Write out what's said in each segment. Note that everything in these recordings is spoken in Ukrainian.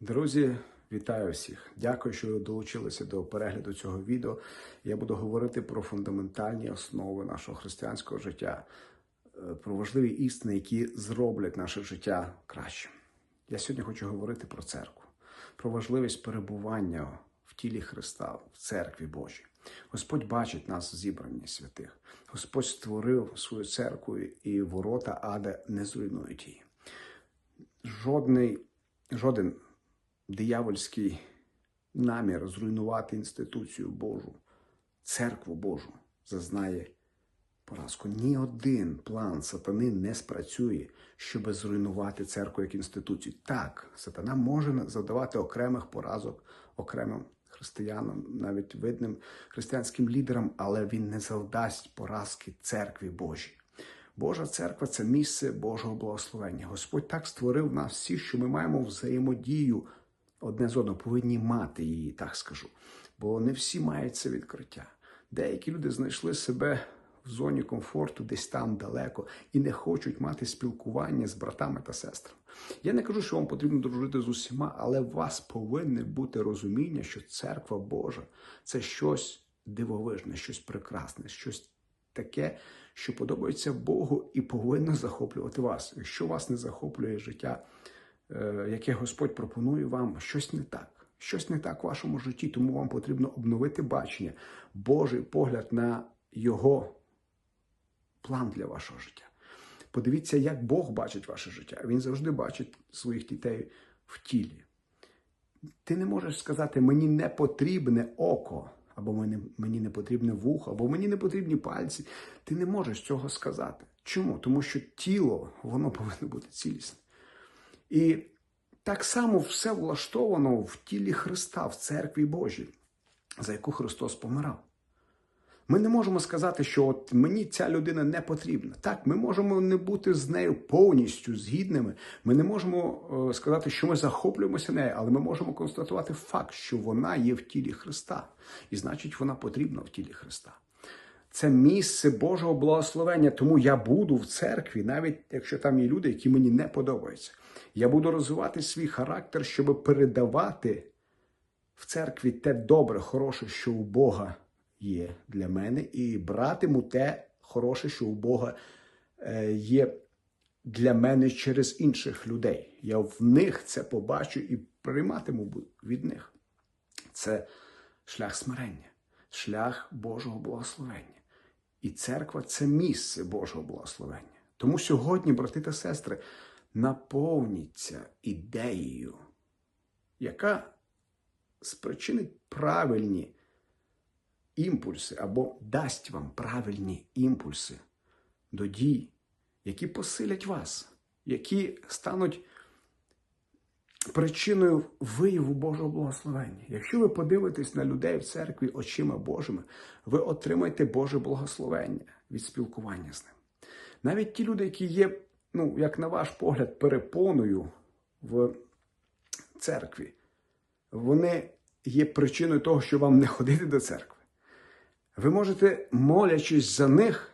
Друзі, вітаю всіх! Дякую, що ви долучилися до перегляду цього відео. Я буду говорити про фундаментальні основи нашого християнського життя, е, про важливі істини, які зроблять наше життя кращим. Я сьогодні хочу говорити про церкву, про важливість перебування в тілі Христа, в церкві Божій. Господь бачить нас в зібранні святих. Господь створив свою церкву і ворота ада не зруйнують її. Жодний, жоден диявольський намір зруйнувати інституцію Божу, церкву Божу зазнає поразку. Ні один план сатани не спрацює, щоб зруйнувати церкву як інституцію. Так, сатана може завдавати окремих поразок окремим християнам, навіть видним християнським лідерам, але він не завдасть поразки церкві Божій. Божа церква це місце Божого благословення. Господь так створив нас всіх, що ми маємо взаємодію одне з одного, повинні мати її, так скажу. Бо не всі мають це відкриття. Деякі люди знайшли себе в зоні комфорту, десь там далеко, і не хочуть мати спілкування з братами та сестрами. Я не кажу, що вам потрібно дружити з усіма, але у вас повинне бути розуміння, що церква Божа це щось дивовижне, щось прекрасне, щось таке, що подобається Богу і повинно захоплювати вас. Якщо вас не захоплює життя, яке Господь пропонує вам, щось не так. Щось не так в вашому житті, тому вам потрібно обновити бачення, Божий погляд на Його план для вашого життя. Подивіться, як Бог бачить ваше життя. Він завжди бачить своїх дітей в тілі. Ти не можеш сказати, мені не потрібне око, або мені не потрібне вухо, або мені не потрібні пальці. Ти не можеш цього сказати. Чому? Тому що тіло, воно повинно бути цілісне. І так само все влаштовано в тілі Христа, в церкві Божій, за яку Христос помирав. Ми не можемо сказати, що от мені ця людина не потрібна. Так, ми можемо не бути з нею повністю згідними. Ми не можемо е, сказати, що ми захоплюємося нею, але ми можемо констатувати факт, що вона є в тілі Христа, і значить, вона потрібна в тілі Христа. Це місце Божого благословення, тому я буду в церкві, навіть якщо там є люди, які мені не подобаються. Я буду розвивати свій характер, щоб передавати в церкві те добре, хороше, що у Бога є для мене, і братиму те хороше, що у Бога е, є для мене через інших людей. Я в них це побачу і прийматиму від них. Це шлях смирення, шлях Божого благословення. І церква це місце Божого благословення. Тому сьогодні, брати та сестри, наповніться ідеєю, яка спричинить правильні імпульси або дасть вам правильні імпульси до дій, які посилять вас, які стануть причиною вияву Божого благословення. Якщо ви подивитесь на людей в церкві очима Божими, ви отримаєте Боже благословення від спілкування з ним. Навіть ті люди, які є, ну, як на ваш погляд, перепоною в церкві, вони є причиною того, що вам не ходити до церкви. Ви можете, молячись за них,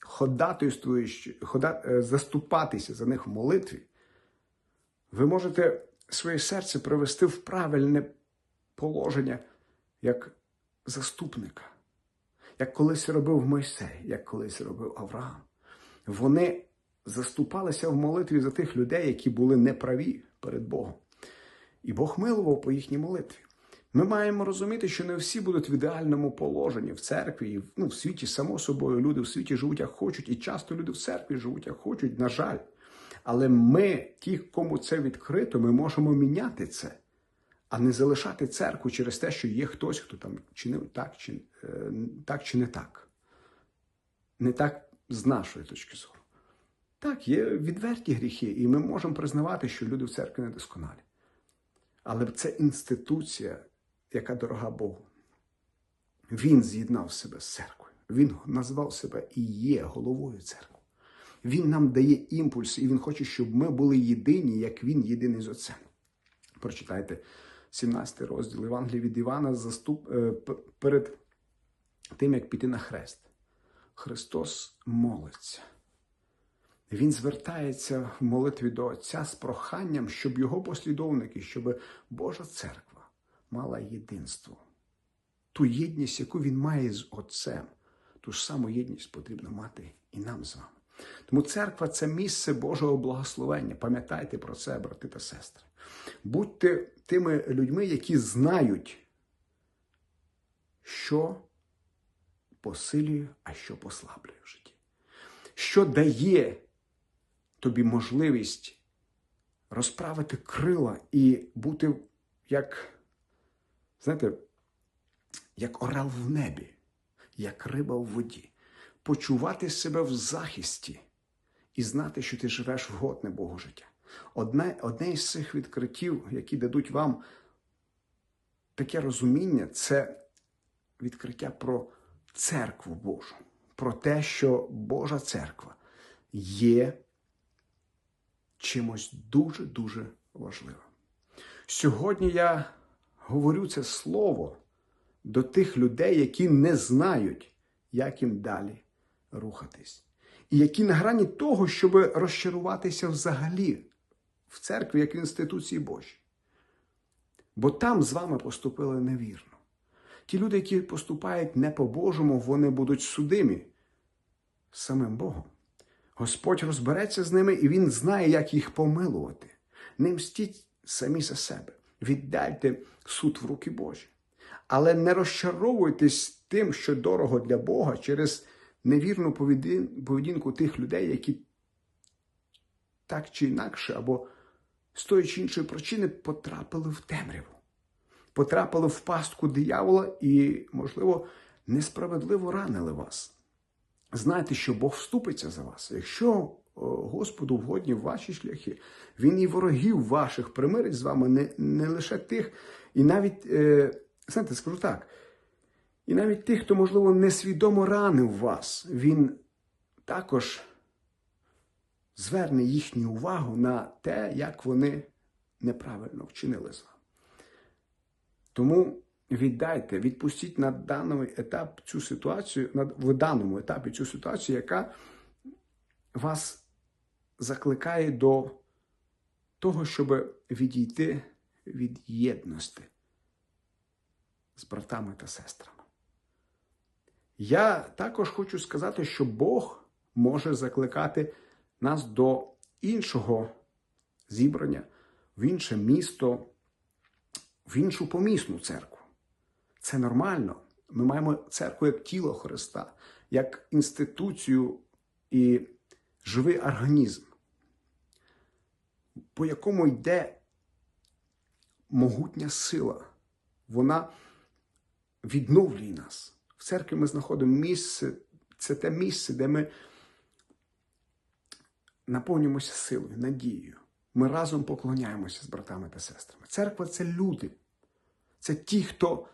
ходатайствуючи, хода, е, заступатися за них в молитві, ви можете своє серце привести в правильне положення як заступника, як колись робив Мойсей, як колись робив Авраам. Вони заступалися в молитві за тих людей, які були неправі перед Богом. І Бог милував по їхній молитві. Ми маємо розуміти, що не всі будуть в ідеальному положенні в церкві, ну, в світі, само собою, люди в світі живуть як хочуть, і часто люди в церкві живуть як хочуть, на жаль. Але ми, ті, кому це відкрито, ми можемо міняти це, а не залишати церкву через те, що є хтось, хто там чинив так чи, е, так чи не так. Не так з нашої точки зору. Так, є відверті гріхи, і ми можемо признавати, що люди в церкві недосконалі. Але це інституція, яка дорога Богу. Він з'єднав себе з церквою. Він назвав себе і є головою церкви. Він нам дає імпульс, і він хоче, щоб ми були єдині, як він єдиний з Отцем. Прочитайте 17 розділ Євангелія від Івана заступ, е, перед тим, як піти на хрест. Христос молиться. він звертається в молитві до Отця з проханням, щоб його послідовники, щоб Божа церква мала єдинство. Ту єдність, яку він має з Отцем, ту ж саму єдність потрібно мати і нам з вами. Тому церква це місце Божого благословення. Пам'ятайте про це, брати та сестри. Будьте тими людьми, які знають, що посилює, а що послаблює в житті. Що дає тобі можливість розправити крила і бути як, знаєте, як орел в небі, як риба в воді, почувати себе в захисті і знати, що ти живеш вгодне Богу життя. Одне, одне із цих відкриттів, які дадуть вам таке розуміння, це відкриття про церкву Божу, про те, що Божа церква є чимось дуже-дуже важливим. Сьогодні я говорю це слово до тих людей, які не знають, як їм далі рухатись, і які на грані того, щоб розчаруватися взагалі в церкві як в інституції Божій. Бо там з вами поступили невірно. Ті люди, які поступають не по-божому, вони будуть судимі самим Богом. Господь розбереться з ними, і Він знає, як їх помилувати. Не мстіть самі за себе. Віддайте суд в руки Божі. Але не розчаровуйтесь тим, що дорого для Бога через невірну поведінку тих людей, які так чи інакше, або з тої чи іншої причини потрапили в темряву, потрапили в пастку диявола і, можливо, несправедливо ранили вас. Знайте, що Бог вступиться за вас. Якщо Господу вгодні в ваші шляхи, Він і ворогів ваших примирить з вами не не лише тих, і навіть, е, знаєте, скажу так, і навіть тих, хто, можливо, несвідомо ранив вас, він також зверне їхню увагу на те, як вони неправильно вчинили з вами. Тому віддайте, відпустіть на даний етап цю ситуацію, в даному етапі цю ситуацію, яка вас закликає до того, щоб відійти від єдності з братами та сестрами. Я також хочу сказати, що Бог може закликати нас до іншого зібрання, в інше місто, в іншу помісну церкву. Це нормально. Ми маємо церкву як тіло Христа, як інституцію і живий організм, по якому йде могутня сила. Вона відновлює нас. Церкві ми знаходимо місце, це те місце, де ми наповнюємося силою, надією. Ми разом поклоняємося з братами та сестрами. Церква це люди, це ті, хто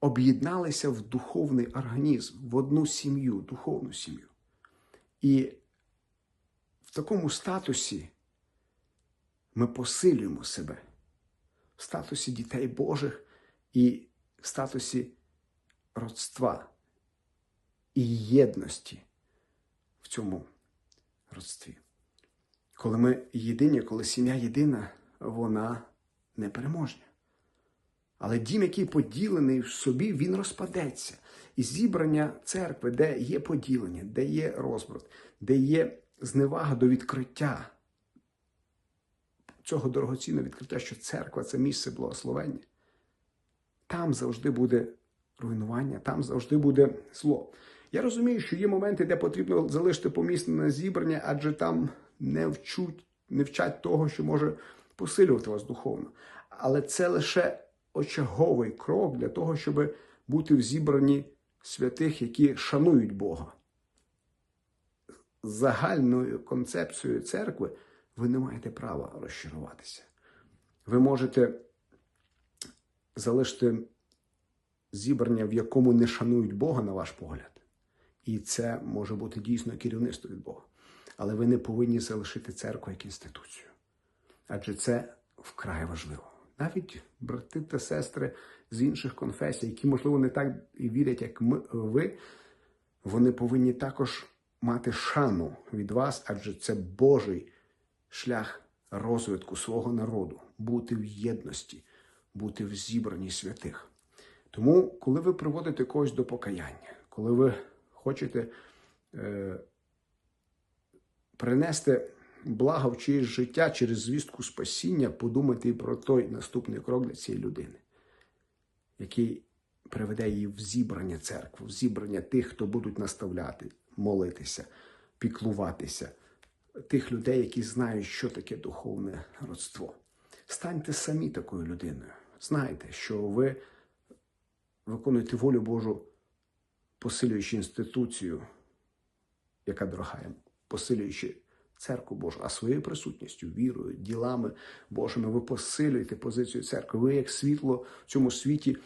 об'єдналися в духовний організм, в одну сім'ю, духовну сім'ю. І в такому статусі ми посилюємо себе в статусі дітей Божих і в статусі родства і єдності в цьому родстві. Коли ми єдині, коли сім'я єдина, вона непереможна. Але дім, який поділений в собі, він розпадеться. І зібрання церкви, де є поділення, де є розбрат, де є зневага до відкриття цього дорогоцінного відкриття, що церква це місце благословення. Там завжди буде руйнування, там завжди буде зло. Я розумію, що є моменти, де потрібно залишити помісне зібрання, адже там не вчуть, не вчать того, що може посилювати вас духовно. Але це лише очаговий крок для того, щоб бути в зібранні святих, які шанують Бога. Загальною концепцією церкви ви не маєте права розчаруватися. Ви можете залишити зібрання, в якому не шанують Бога, на ваш погляд. І це може бути дійсно керівництво від Бога. Але ви не повинні залишити церкву як інституцію. Адже це вкрай важливо. Навіть брати та сестри з інших конфесій, які, можливо, не так і вірять, як ми, ви, вони повинні також мати шану від вас, адже це Божий шлях розвитку свого народу, бути в єдності, бути в зібранні святих. Тому, коли ви приводите когось до покаяння, коли ви хочете е, принести благо в чиєсь життя через звістку спасіння, подумайте і про той наступний крок для цієї людини, який приведе її в зібрання церкви, в зібрання тих, хто будуть наставляти, молитися, піклуватися, тих людей, які знають, що таке духовне родство. Станьте самі такою людиною. Знайте, що ви виконуєте волю Божу, посилюючи інституцію, яка дорога посилюючи церкву Божу, а своєю присутністю, вірою, ділами Божими, ви посилюєте позицію церкви. Ви, як світло в цьому світі,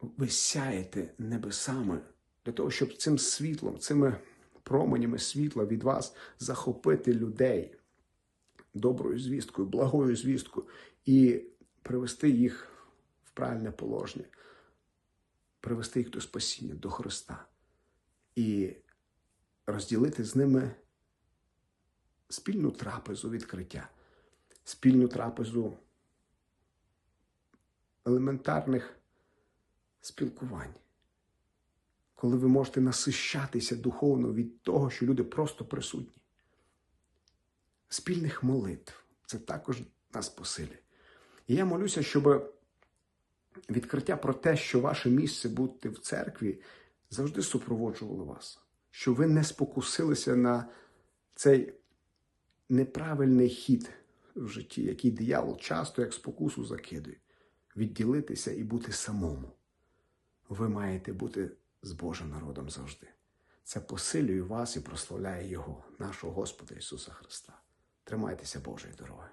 ви сяєте небесами для того, щоб цим світлом, цими променями світла від вас захопити людей доброю звісткою, благою звісткою і привести їх правильне положення, привести їх до спасіння, до Христа. І розділити з ними спільну трапезу відкриття, спільну трапезу елементарних спілкувань, коли ви можете насищатися духовно від того, що люди просто присутні. Спільних молитв. Це також нас посилює. І я молюся, щоб відкриття про те, що ваше місце бути в церкві, завжди супроводжувало вас, що ви не спокусилися на цей неправильний хід в житті, який диявол часто як спокусу закидує, відділитися і бути самому. Ви маєте бути з Божим народом завжди. Це посилює вас і прославляє Його, нашого Господа Ісуса Христа. Тримайтеся Божої дороги.